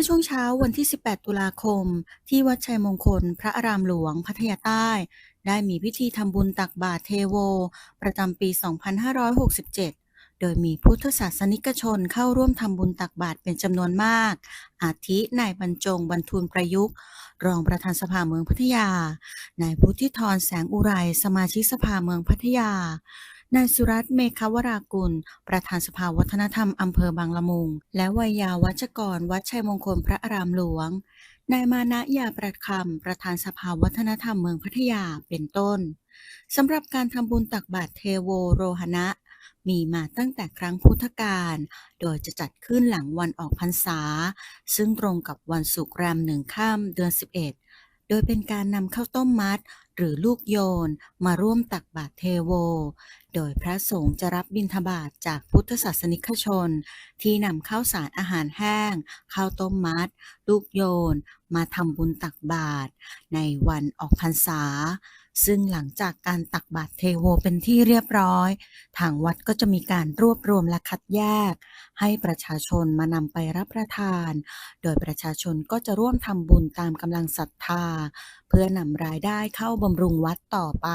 ื่อช่วงเช้าวันที่ 18 ตุลาคม ที่วัดชัยมงคล พระอารามหลวง พัทยาใต้ ได้มีพิธีทำบุญตักบาตรเทโว ประจำปี 2567 โดยมีพุทธศาสนิกชนเข้าร่วมทำบุญตักบาตรเป็นจำนวนมาก อาทินายบรรจงบรรทูลประยุกต์ รองประธานสภาเมืองพัทยา นายพุทธิธรแสงอุไร สมาชิกสภาเมืองพัทยา นายสุรัตน์เมฆวรากุล ประธานสภาวัฒนธรรมอำเภอบางละมุง และวัยยาวัจกร วัดชัยมงคลพระอารามหลวง นายมานะยาประคำประธานสภาวัฒนธรรมเมืองพัทยาเป็นต้นสำหรับการทำบุญตักบาตรเทโวโรหณะ มีมาตั้งแต่ครั้งพุทธกาลโดยจะจัดขึ้นหลังวันออกพรรษา ซึ่งตรงกับวันศุกร์แรมหนึ่งค่ำเดือน 11 โดยเป็นการนำข้าวต้มมัด หรือลูกโยนมาร่วมตักบาตรเทโว โดยพระสงฆ์จะรับบิณฑบาตจากพุทธศาสนิกชน ที่นำข้าวสารอาหารแห้ง ข้าวต้มมัด ลูกโยน มาทำบุญตักบาตรในวันออกพรรษา ซึ่งหลังจากการตักบาตรเทโวเป็นที่เรียบร้อย ทางวัดก็จะมีการรวบรวมและคัดแยก ให้ประชาชนมานำไปรับประทาน โดยประชาชนก็จะร่วมทำบุญตามกำลังศรัทธา เพื่อนำรายได้เข้าบำรุงวัดต่อไป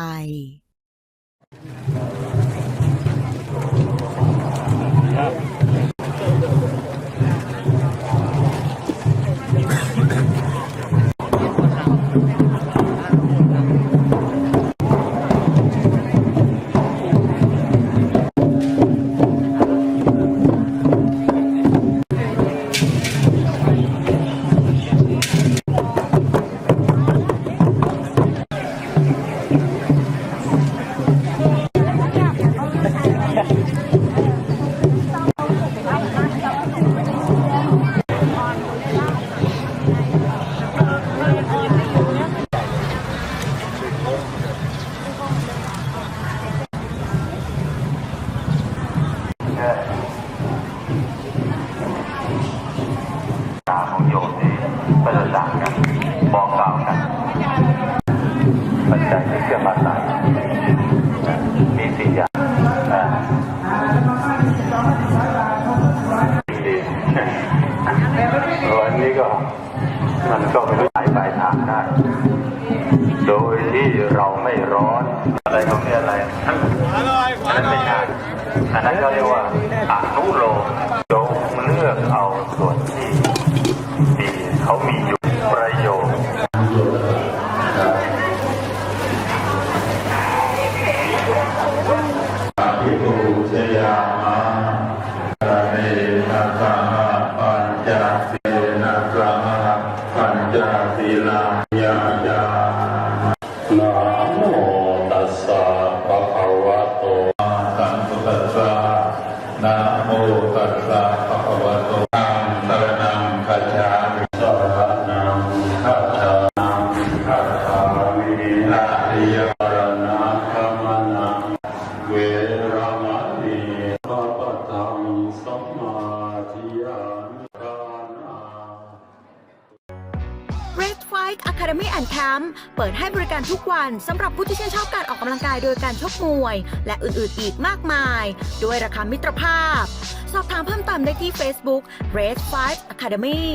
มันก็ไม่รู้หายปทางได้ โดยที่เราไม่ร้อน อะไรตรงนี้อะไรอันนั้นไม่ใช่อันนั้นก็เรียกว่าอนุโลมโยมเลือกเอาส่วนที่ดีเขามีอยู่ Red Fight Academy and Camp เปิดให้บริการทุกวันสำหรับผู้ที่ชื่นชอบการออกกำลังกายโดยการชกมวย และอื่นๆอีกมากมาย ด้วยราคามิตรภาพ สอบถามเพิ่มเติมได้ที่ Facebook Red Fight Academy